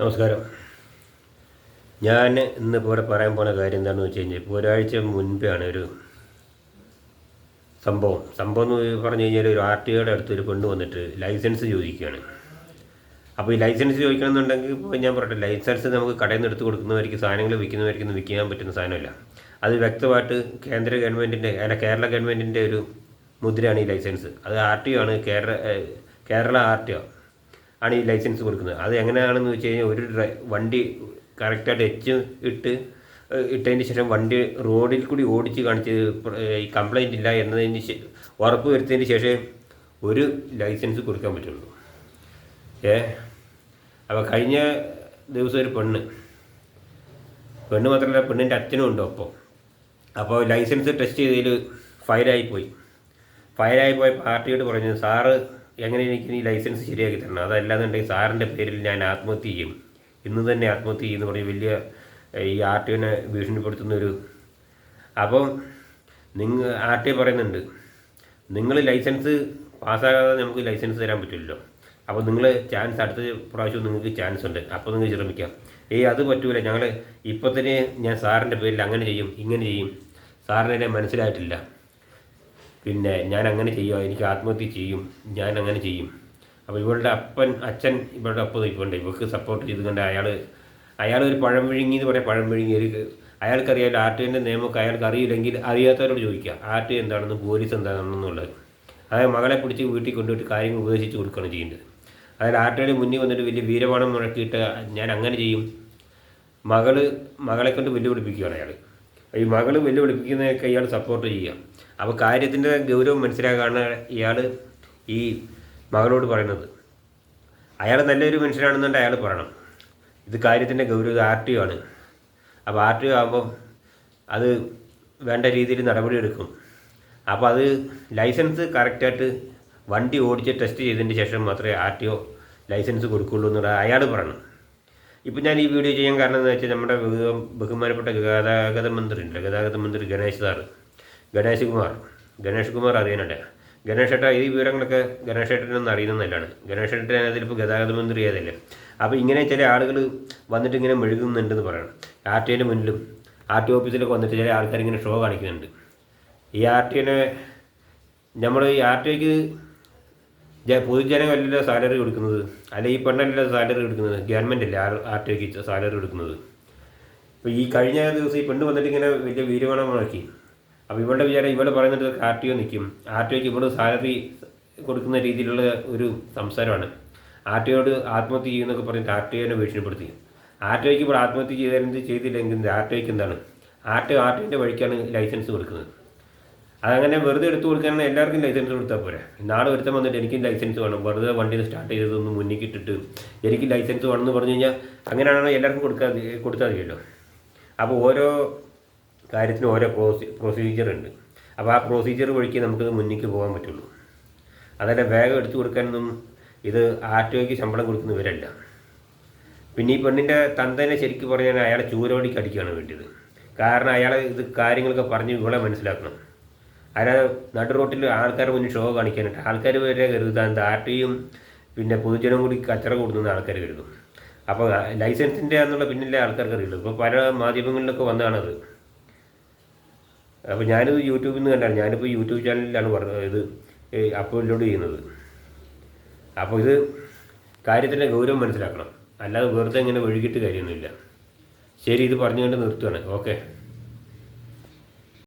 നമസ്കാരം. ഞാൻ ഇന്നിപ്പോൾ ഇവിടെ പറയാൻ പോണ കാര്യം എന്താണെന്ന് വെച്ച് കഴിഞ്ഞാൽ ഇപ്പോൾ ഒരാഴ്ച മുൻപാണ് ഒരു സംഭവം. സംഭവം എന്ന് പറഞ്ഞു കഴിഞ്ഞാൽ ഒരു ആർ ടി ഒയുടെ അടുത്ത് ഒരു പെണ്ണ് വന്നിട്ട് ലൈസൻസ് ചോദിക്കുകയാണ്. അപ്പോൾ ഈ ലൈസൻസ് ചോദിക്കണമെന്നുണ്ടെങ്കിൽ ഇപ്പോൾ ഞാൻ പറയട്ടെ ലൈസൻസ് നമുക്ക് കടയിൽ നിന്ന് എടുത്ത് കൊടുക്കുന്നവർക്ക് സാധനങ്ങൾ വിൽക്കുന്നവർക്ക് വിൽക്കാൻ പറ്റുന്ന സാധനമല്ല. അത് വ്യക്തമായിട്ട് കേന്ദ്ര ഗവൺമെന്റിന്റെ അല്ല കേരള ഗവൺമെന്റിന്റെ ഒരു മുദ്രയാണ് ഈ ലൈസൻസ്. അത് ആർ ടി ഒ ആണ് Kerala Kerala R T O. ആണ് ഈ ലൈസൻസ് കൊടുക്കുന്നത്. അത് എങ്ങനെയാണെന്ന് വെച്ച് കഴിഞ്ഞാൽ ഒരു വണ്ടി കറക്റ്റായിട്ട് എച്ച് ഇട്ട് ഇട്ടതിന് ശേഷം വണ്ടി റോഡിൽ കൂടി ഓടിച്ച് കാണിച്ച് ഈ കംപ്ലൈന്റ് ഇല്ല എന്നതിന് ഉറപ്പ് വരുത്തിയതിന് ശേഷം ഒരു ലൈസൻസ് കൊടുക്കാൻ പറ്റുള്ളൂ. ഏ? അപ്പോൾ കഴിഞ്ഞ ദിവസം ഒരു പെണ്ണ് പെണ്ണ് മാത്രമല്ല പെണ്ണിന്റെ അച്ഛനും ഉണ്ടോ ഒപ്പം. അപ്പോൾ ലൈസൻസ് ടെസ്റ്റ് ചെയ്തതിൽ ഫയലായിപ്പോയി ഫയലായി പോയ പാർട്ടിയോട് പറഞ്ഞു സാറ് എങ്ങനെ എനിക്ക് ഈ ലൈസൻസ് ശരിയാക്കി തരണം? അതല്ലാന്നുണ്ടെങ്കിൽ സാറിന്റെ പേരിൽ ഞാൻ ആത്മഹത്യ ചെയ്യും. ഇന്ന് തന്നെ ആത്മഹത്യ ചെയ്യുമെന്ന് പറഞ്ഞ് വലിയ ഈ ആർ ടി ഒനെ ഭീഷണിപ്പെടുത്തുന്നൊരു അപ്പം നിങ്ങൾ ആർ ടി പറയുന്നുണ്ട് നിങ്ങൾ ലൈസൻസ് പാസ്സാകാതെ നമുക്ക് ലൈസൻസ് തരാൻ പറ്റില്ലല്ലോ. അപ്പോൾ നിങ്ങൾ ചാൻസ് അടുത്ത പ്രാവശ്യം നിങ്ങൾക്ക് ചാൻസ് ഉണ്ട്. അപ്പോൾ നിങ്ങൾ ശ്രമിക്കാം. ഏയ് അത് പറ്റൂല. ഞങ്ങൾ ഇപ്പോൾ തന്നെ ഞാൻ സാറിന്റെ പേരിൽ അങ്ങനെ ചെയ്യും ഇങ്ങനെ ചെയ്യും. സാറിനെ മനസ്സിലായിട്ടില്ല. പിന്നെ ഞാൻ അങ്ങനെ ചെയ്യുക എനിക്ക് ആത്മഹത്യ ചെയ്യും ഞാൻ അങ്ങനെ ചെയ്യും. അപ്പോൾ ഇവളുടെ അപ്പൻ അച്ഛൻ ഇവളുടെ അപ്പം നിൽപ്പുണ്ട്. ഇവൾക്ക് സപ്പോർട്ട് ചെയ്തുകൊണ്ട് അയാൾ അയാൾ ഒരു പഴം വിഴുങ്ങി എന്ന് പറയാം പഴം വിഴുങ്ങി ഒരു അയാൾക്കറിയാമല്ലോ ആർ ടി എന്റെ നിയമമൊക്കെ അയാൾക്ക് അറിയില്ലെങ്കിൽ അറിയാത്തവരോട് ചോദിക്കുക ആർ ടി എന്താണെന്ന് പോലീസ് എന്താണെന്നുള്ളത്? അതായത് മകളെ പിടിച്ച് വീട്ടിൽ കൊണ്ടുപോയിട്ട് കാര്യങ്ങൾ ഉപദേശിച്ച് കൊടുക്കുകയാണ് ചെയ്യുന്നത്. അതായത് ആർ ടിയുടെ മുന്നിൽ വന്നിട്ട് വലിയ വീരവാണം മുഴക്കിയിട്ട് ഞാൻ അങ്ങനെ ചെയ്യും. മകൾ മകളെ കൊണ്ട് വെല്ലുവിളിപ്പിക്കുകയാണ് അയാൾ ഈ മകൾ വെല്ലുവിളിപ്പിക്കുന്നതൊക്കെ ഇയാൾ സപ്പോർട്ട് ചെയ്യുക. അപ്പോൾ കാര്യത്തിന്റെ ഗൗരവം മനസ്സിലാക്കാണ് ഇയാൾ ഈ മകളോട് പറയുന്നത്. അയാൾ നല്ലൊരു മനുഷ്യനാണെന്നുണ്ട് അയാൾ പറയണം. ഇത് കാര്യത്തിന്റെ ഗൗരവം ആർ ടി ആണ്. അപ്പോൾ ആർ ടി ആകുമ്പം അത് വേണ്ട രീതിയിൽ നടപടിയെടുക്കും. അപ്പോൾ അത് ലൈസൻസ് കറക്റ്റായിട്ട് വണ്ടി ഓടിച്ച് ടെസ്റ്റ് ചെയ്തതിന് ശേഷം മാത്രമേ ആർ ടി ഒ ലൈസൻസ് കൊടുക്കുള്ളൂ എന്നുള്ള അയാൾ പറയണം. ഇപ്പം ഞാൻ ഈ വീഡിയോ ചെയ്യാൻ കാരണം എന്ന് വെച്ചാൽ നമ്മുടെ ബഹു- ബഹുമാനപ്പെട്ട ഗതാഗത മന്ത്രി ഉണ്ട്. ഗതാഗത മന്ത്രി ഗണേഷ് സാറ്. ഗണേഷ് കുമാർ. ഗണേഷ് കുമാർ അറിയാനുണ്ട്. ഗണേഷ് ഈ വിവരങ്ങളൊക്കെ ഗണേഷ് ഏട്ടനൊന്നും അറിയുന്നതല്ലാണ് ഗണേഷ് ഏട്ടൻ അതിലിപ്പോൾ ഗതാഗത മന്ത്രി ആയതല്ലേ. അപ്പോൾ ഇങ്ങനെ ചില ആളുകൾ വന്നിട്ട് ഇങ്ങനെ മെഴുകുന്നുണ്ടെന്ന് പറയണം. ആർ ടി ഐന്റെ മുന്നിലും ആർ ടി ഓഫീസിലൊക്കെ വന്നിട്ട് ചില ആൾക്കാർ ഇങ്ങനെ ഷോ കാണിക്കുന്നുണ്ട്. ഈ ആർ ടി ഐനെ നമ്മൾ ഈ ആർ ടി ഒക്ക് പൊതുജനമല്ലല്ലോ സാലറി കൊടുക്കുന്നത്. അല്ലെ ഈ പെണ്ണല്ലല്ലോ സാലറി കൊടുക്കുന്നത്. ഗവൺമെന്റ് അല്ലേ ആർ ആർ ടി സാലറി കൊടുക്കുന്നത്. അപ്പോൾ ഈ കഴിഞ്ഞ ദിവസം ഈ പെണ്ണ് വന്നിട്ട് ഇങ്ങനെ വലിയ വീരമണം മുഴക്കി അപ്പോൾ ഇവളുടെ വിചാരം ഇവൾ പറയുന്നത് ആർ ടി ഒ നിൽക്കും ആർ ടി ഒക്ക് ഇവൾ സാലറി കൊടുക്കുന്ന രീതിയിലുള്ള ഒരു സംസാരമാണ്. ആർ ടി ഒയോട് ആത്മഹത്യ ചെയ്യുന്നൊക്കെ പറഞ്ഞിട്ട് ആർ ടി ഒനെ ഭീഷണിപ്പെടുത്തി. ആർ ടി ഒക്ക് ഇപ്പോൾ ആത്മഹത്യ ചെയ്തില്ലെങ്കിൽ ആർ ടി ഒക്ക് എന്താണ്? R T O R T ഒന്റെ വഴിക്കാണ് ലൈസൻസ് കൊടുക്കുന്നത്. അതങ്ങനെ വെറുതെ എടുത്തു കൊടുക്കാനാണ് എല്ലാവർക്കും ലൈസൻസ് കൊടുത്താൽ പോരെ. നാളെ ഒരുത്തം വന്നിട്ട് എനിക്കും ലൈസൻസ് വേണം. വെറുതെ വണ്ടിയിൽ സ്റ്റാർട്ട് ചെയ്തതൊന്ന് മുന്നിക്കിട്ടിട്ട് എനിക്ക് ലൈസൻസ് വേണം എന്ന് പറഞ്ഞു കഴിഞ്ഞാൽ അങ്ങനെയാണോ എല്ലാവർക്കും കൊടുക്കാതെ കൊടുത്താൽ മതിയല്ലോ. അപ്പോൾ ഓരോ കാര്യത്തിനും ഓരോ പ്രോസി പ്രൊസീജിയർ ഉണ്ട്. അപ്പോൾ ആ പ്രൊസീജിയർ വഴിക്ക് നമുക്ക് മുന്നിക്ക് പോകാൻ പറ്റുള്ളൂ. അതല്ല വേഗം എടുത്തു കൊടുക്കാനൊന്നും ഇത് ആറ്റോയ്ക്ക് ശമ്പളം കൊടുക്കുന്നവരല്ല പിന്നെ ഈ പെണ്ണിന്റെ തന്തനെ ശരിക്കും പറഞ്ഞാൽ അയാളെ ചൂരോടിക്ക് അടിക്കുകയാണ് വേണ്ടിയത് കാരണം അയാളെ ഇത് കാര്യങ്ങളൊക്കെ പറഞ്ഞ് ഇവളെ മനസ്സിലാക്കണം. അയാളെ നടു റോട്ടിൽ ആൾക്കാരെ മുന്നിൽ ഷോ കാണിക്കാനായിട്ട്. ആൾക്കാർ വരെ കരുതാൻ ആർട്ടിയും പിന്നെ പൊതുജനം കൂടി കച്ചറ കൊടുക്കുന്ന ആൾക്കാർ കരുതും. അപ്പോൾ ലൈസൻസിന്റെ എന്നുള്ള പിന്നിലെ ആൾക്കാർക്ക് അറിയുള്ളൂ ഇപ്പോൾ പല മാധ്യമങ്ങളിലൊക്കെ വന്നതാണത്. അപ്പോൾ ഞാനിത് യൂട്യൂബിൽ നിന്ന് കണ്ടാണ്. ഞാനിപ്പോൾ യൂട്യൂബ് ചാനലിലാണ് പറഞ്ഞത് ഇത് അപ്ലോഡ് ചെയ്യുന്നത്. അപ്പോൾ ഇത് കാര്യത്തിന്റെ ഗൗരവം മനസ്സിലാക്കണം. അല്ലാതെ വെറുതെ ഇങ്ങനെ ഒഴുകിയിട്ട് കാര്യമൊന്നുമില്ല. ശരി ഇത് പറഞ്ഞുകൊണ്ട് നിർത്തുകയാണ് ഓക്കെ.